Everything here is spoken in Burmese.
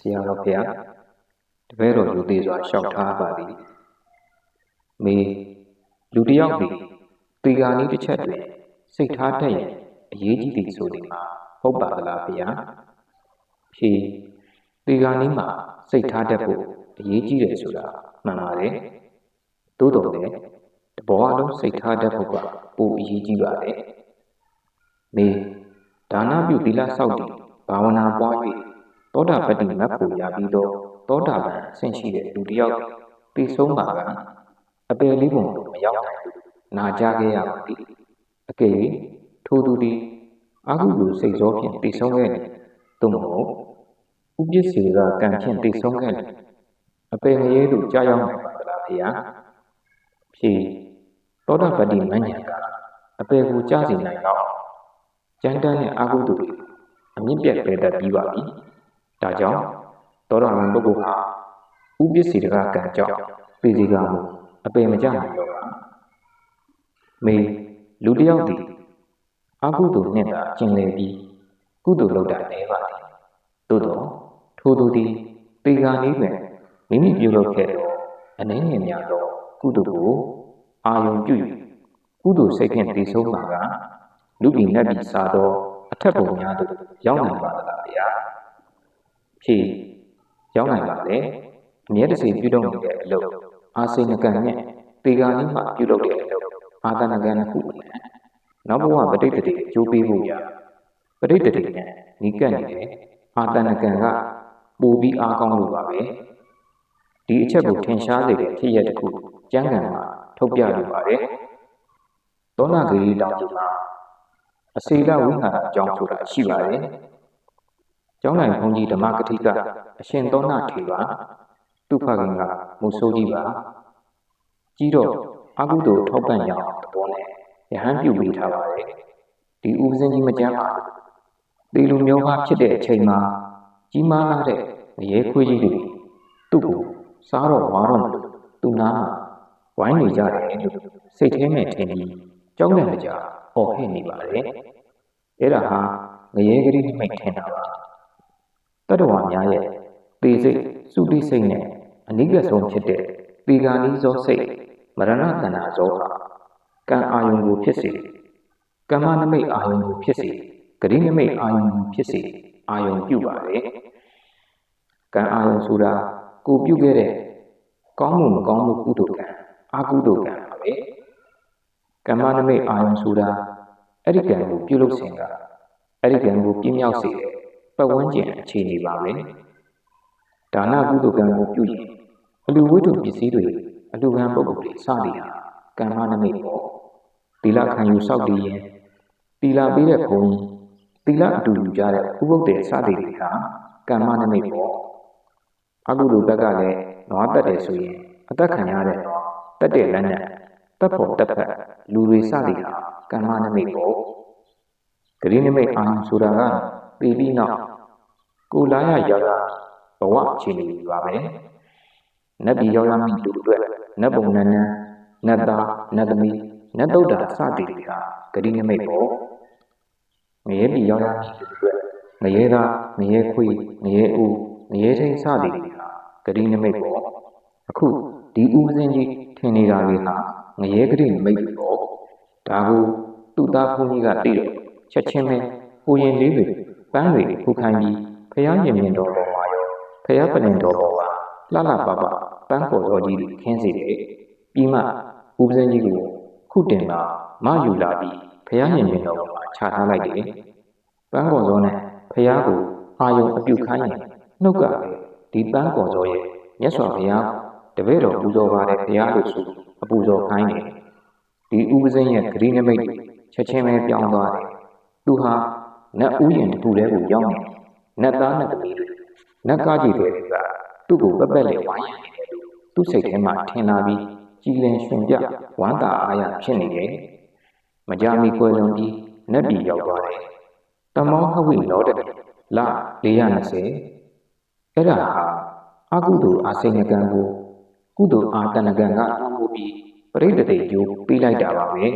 ဆရာတော်ဖျားတပည့်တော်လူသေးစွာလျှောက်ထားပါသည်မေလူတစ်ယောက်သည်တေဂာနီးတစ်ချက်တွင်စိတ်ထားတတ်ရင်အရေးကြီးသည်ဆိုသည်မှာဟုတ်ပါသလားဗျာဖြေတေဂာနီးမှာစိတ်ထားတတ်ဖို့အရေးကြီးတယ်ဆိုတာမှန်ပါတယ်သို့တော်လည်းတဘောအလုံးစိတ်ထားတတ်ဖို့ကပိုအရေးကြီးပါတယ်မေဒါနပြုသီလဆောက်တည်ဘာဝနာပွား၍ သောတာပတ္တိမတ်ကိုရပြီးတော့သောတာပန်ဆင့်ရှိတဲ့လူတစ်ယောက်သိဆုံးပါကအပယ်လေးပုံကိုမရောက်နိုင်ဘူးနာကြားခဲ့ရပါသည်အကယ်၍ထိုသူသည်အာဟုကိုစိတ်စောဖြင့်သိဆုံးခဲ့တယ်သို့မဟုတ်ဥပ္ပစ္စေကကံဖြင့်သိဆုံးခဲ့တယ်အပယ်ငရဲသို့ကြာရောက်နိုင်ပါသလားဖေယဖြေသောတာပတ္တိမဉ္ဇဉ်ကအပယ်ကိုကြာစေနိုင်တော့ကျမ်းတမ်းတဲ့အာဟုတုတွေအမြင့်ပြတ်ပေတတ်ပြီးပါပြီ ဒါကြောင့်သောတာပန်ပုဂ္ဂိုလ်ဟာဥပ္ပစ္စေတကကံကြောင့်ပေစီကမှုအပယ်မကျနိုင်တော့ပါမေလူတစ်ယောက်သည်အကုသိုလ်နှင့်သာကျင်လည်ပြီးကုသိုလ်လုပ်တာနေပါသည်သို့တော့ထိုသူသည်ပေဂာနည်းတွင်မိမိပြုလုပ်ခဲ့သောအနှင်းငယ်များသောကုသိုလ်ကိုအာယုံပြု၍ကုသိုလ်စိတ်ဖြင့်တည်ဆုံးပါကလူပြည်နတ်ပြည်စားသောအထက်ပုံများသို့ရောက်နိုင်ပါသလားဗျာ ဖြေရောက်နိုင်ပါလေအမြဲတစေပြုလုပ်နေတဲ့အလုပ်အာစိနကံနဲ့ပေဂာနည်းမှပြုလုပ်တဲ့အလုပ်အာသနကံတစ်ခုနဲ့နောက်ဘဝပဋိတ္တိအကျိုးပေးဖို့ရပဋိတ္တိနဲ့နီးကပ်နေတယ်အာသနကံကပိုပြီးအားကောင်းလို့ပါပဲဒီအချက်ကိုထင်ရှားစေတဲ့ဖြစ်ရပ်တစ်ခုကျမ်းဂန်မှာထုတ်ပြလိုပါတယ်သောနာဂရီတောင်ကြီးမှာအစေလဝိဟာရအကြောင်းဆိုတာရှိပါတယ် ကျောင်းနိုင်ဘုန်းကြီးဓမ္မကတိကအရှင်သောနာထေပါသူဖခင်ကမူဆိုးကြီးပါကြီးတော့အကုသိုလ်ထောက်ပံ့ရအောင်သဘောနဲ့ယဟန်ပြုပေးထားပါတယ်ဒီဥပဇင်းကြီးမကြမ်းပါဘူးဒီလူမျိုးကဖြစ်တဲ့အချိန်မှာကြီးမားလာတဲ့ရဲခွေးကြီးတွေသူ့ကိုစားတော့ဝါတော့မလို့သူ့နားမှာဝိုင်းနေကြတယ်လို့စိတ်ထဲနဲ့ထင်ပြီးကြောက်နေကြဟော်ဟဲ့နေပါတယ်အဲ့ဒါဟာငရဲကလေးမိတ်ထင်တာပါ တတဝါများရဲ့ပေစိတ်စုတိစိတ်နဲ့အနိကဆုံးဖြစ်တဲ့ပေဂာနီဇောစိတ်မရဏတဏ္ဍဇောဟာကံအာယုံကိုဖြစ်စေကမ္မနမိတ်အာယုံကိုဖြစ်စေဂရိနမိတ်အာယုံကိုဖြစ်စေအာယုံပြုပါတယ်ကံအာယုံဆိုတာကိုပြုခဲ့တဲ့ကောင်းမှုမကောင်းမှုကုသိုလ်ကံအကုသိုလ်ကံပါပဲကမ္မနမိတ်အာယုံဆိုတာအဲ့ဒီကံကိုပြုလုပ်စဉ်ကအဲ့ဒီကံကိုပြင်းမြောက်စေတဲ့ ပတ်ဝန်းကျင်အခြေအနေပါပဲဒါနကုသိုလ်ကံကိုပြုရင်အလူဝိတ္တုပစ္စည်းတွေအလူခံပုဂ္ဂိုလ်တွေစသည်ဟာကမ္မနမိတ်ပေါ့သီလခံယူစောင့်တည်ရင်သီလပေးတဲ့ဘုံကြီးသီလအတူယူကြတဲ့ဥပုပ်တဲ့စသည်တွေဟာကမ္မနမိတ်ပေါ့အကုသိုလ်ဘက်ကလည်းနွားတက်တယ်ဆိုရင်အသက်ခံရတဲ့တက်တဲ့လက်နဲ့တက်ဖို့တက်ဖက်လူတွေစသည်ဟာကမ္မနမိတ်ပေါ့ဂရိနမိတ်အာရုံဆိုတာကပြီးပြီးနောက် ကိုလာရရောက်ရဘဝအခြေအနေပါပဲနတ်ပြည်ရောက်ရမိလူတွေနတ်ပုံနန်းနန်းနတ်သားနတ်သမီးနတ်တုဒ္ဒါစသည်တွေဟာဂရိနမိတ်ပေါ့ငရဲပြည်ရောက်ရမိလူတွေငရဲသားငရဲခွေးငရဲဦးငရဲထိန်စသည်တွေဟာဂရိနမိတ်ပေါ့အခုဒီဥပစင်းကြီးထင်နေတာတွေဟာငရဲဂရိနမိတ်ပေါ့ဒါကိုသူ့သားဘုန်းကြီးကသိတော့ချက်ချင်းပဲကိုရင်လေးတွေပန်းတွေဖူခိုင်းပြီး ဖះရင်မြင်တော်ပေါ်မှာရောဖះပလင်တော်ပေါ်မှာလှလှပပပန်းပေါ်တော်ကြီးတွေခင်းစေတယ်ပြီးမှဥပဇင်းကြီးကိုခုတင်လာမယူလာပြီးဖះရင်မြင်တော်ပေါ်မှာခြာထားလိုက်တယ်ပန်းပေါ်တော်နဲ့ဖះကိုအာယုံအပြုတ်ခိုင်းရင်နှုတ်ကဒီပန်းပေါ်တော်ရဲ့မြတ်စွာဘုရားတပည့်တော်ပူဇော်ပါတဲ့ဘုရားလို့ဆိုအပူဇော်ခိုင်းတယ်ဒီဥပဇင်းရဲ့ဂရိနမိတ်ချက်ချင်းပဲပြောင်းသွားတယ်သူဟာနတ်ဥယျာဉ်တစ်ခုတည်းကိုရောက်နေ နတ်သားနတ်သမီးတွေနတ်ကားကြီးတွေကသူ့ကိုပက်ပက်လေးဝိုင်းရနေတယ်လို့သူ့စိတ်ထဲမှာထင်လာပြီးကြည်လင်ရှင်ပြဝမ်းသာအားရဖြစ်နေတယ်မကြမီကွယ်လွန်ပြီးနတ်ပြည်ရောက်သွားတယ်တမောဟဝိလောတဲ့လ420အဲ့ဒါဟာအကုသိုလ်အာစိဏကံကိုကုသိုလ်အာတဏကံကနှောင်းမှုပြီးပရိတ္တိကျိုးပေးလိုက်တာပါပဲ